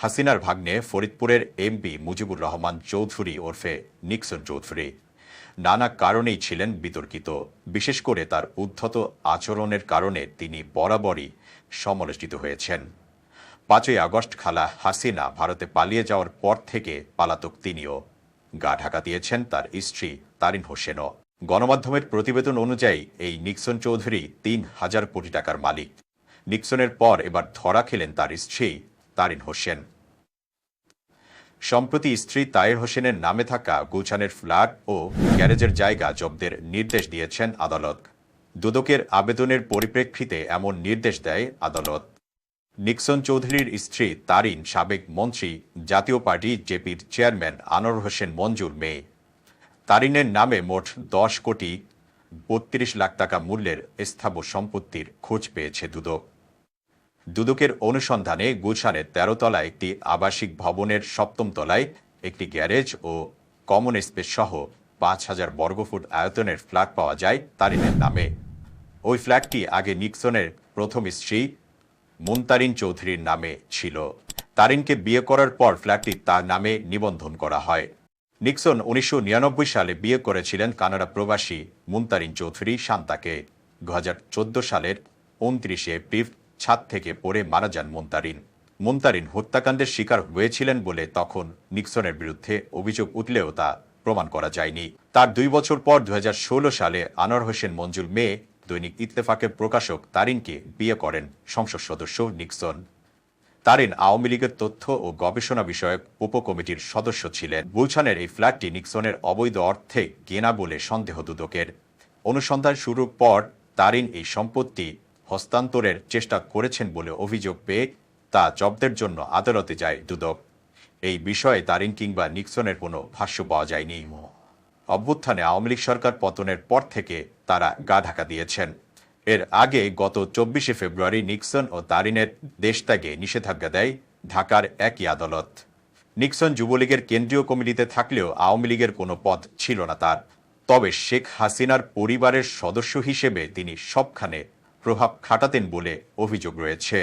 হাসিনার ভাগ্নে ফরিদপুরের এমপি মুজিবুর রহমান চৌধুরী ওরফে নিক্সন চৌধুরী। নানা কারণেই ছিলেন বিতর্কিত। বিশেষ করে তার উদ্ধত আচরণের কারণে তিনি বরাবরই সমালোচিত হয়েছেন। পাঁচই আগস্ট খালা হাসিনা ভারতে পালিয়ে যাওয়ার পর থেকে পালাতক তিনিও। গা ঢাকা দিয়েছেন তার স্ত্রী তারিন হোসেনও। গণমাধ্যমের প্রতিবেদন অনুযায়ী এই নিক্সন চৌধুরী তিন হাজার কোটি টাকার মালিক। নিক্সনের পর এবার ধরা খেলেন তার স্ত্রী তারিন হোসেন। সম্প্রতি স্ত্রী তায়ের হোসেনের নামে থাকা গুলশানের ফ্ল্যাট ও গ্যারেজের জায়গা জব্দের নির্দেশ দিয়েছেন আদালত। দুদকের আবেদনের পরিপ্রেক্ষিতে এমন নির্দেশ দেয় আদালত। নিক্সন চৌধুরীর স্ত্রী তারিন সাবেক মন্ত্রী, জাতীয় পার্টি জেপির চেয়ারম্যান আনোয়ার হোসেন মঞ্জুর মেয়ে তারিনের নামে মোট দশ কোটি বত্রিশ লাখ টাকা মূল্যের স্থাবর সম্পত্তির খোঁজ পেয়েছে দুদক। দুদকের অনুসন্ধানে গুলশানের তেরো তলায় একটি আবাসিক ভবনের সপ্তম তলায় একটি গ্যারেজ ও কমন স্পেস সহ পাঁচ হাজার বর্গফুট আয়তনের ফ্ল্যাট পাওয়া যায় তারিনের নামে। ওই ফ্ল্যাটটি আগে নিক্সনের প্রথম স্ত্রী মুনতারিন চৌধুরীর নামে ছিল। তারিনকে বিয়ে করার পর ফ্ল্যাটটি তার নামে নিবন্ধন করা হয়। নিক্সন উনিশশো নিরানব্বই সালে বিয়ে করেছিলেন কানাডা প্রবাসী মুনতারিন চৌধুরী শান্তাকে। দু হাজার চোদ্দ সালের উনত্রিশে এপ্রিল ছাদ থেকে পড়ে মারা যান মুনতারিন। মুনতারিন হত্যাকাণ্ডের শিকার হয়েছিলেন বলে তখন নিক্সনের বিরুদ্ধে অভিযোগ উঠলেও তা প্রমাণ করা যায়নি। তার দুই বছর পর দুই হাজার ষোলো সালে আনোয়ার হোসেন মঞ্জুর মেয়ে দৈনিক ইত্তেফাকের প্রকাশক তারিনকে বিয়ে করেন সংসদ সদস্য নিক্সন। তারিন আওয়ামী লীগের তথ্য ও গবেষণা বিষয়ক উপকমিটির সদস্য ছিলেন। গুলশানের এই ফ্ল্যাটটি নিক্সনের অবৈধ অর্থে কেনা বলে সন্দেহ দুদকের। অনুসন্ধান শুরুর পর তারিন এই সম্পত্তি হস্তান্তরের চেষ্টা করেছেন বলে অভিযোগ পেয়ে তা জব্দের জন্য আদালতে যায় দুদক। এই বিষয়ে তারিন কিংবা নিক্সনের কোনো ভাষ্য পাওয়া যায়নি। অভ্যুত্থানে আওয়ামী লীগ সরকার পতনের পর থেকে তারা গা ঢাকা দিয়েছেন। এর আগে গত চব্বিশে ফেব্রুয়ারি নিক্সন ও তারিনের দেশত্যাগে নিষেধাজ্ঞা দেয় ঢাকার একই আদালত। নিক্সন যুবলীগের কেন্দ্রীয় কমিটিতে থাকলেও আওয়ামী লীগের কোনো পদ ছিল না তার। তবে শেখ হাসিনার পরিবারের সদস্য হিসেবে তিনি সবখানে প্রভাব খাটাতেন বলে অভিযোগ রয়েছে।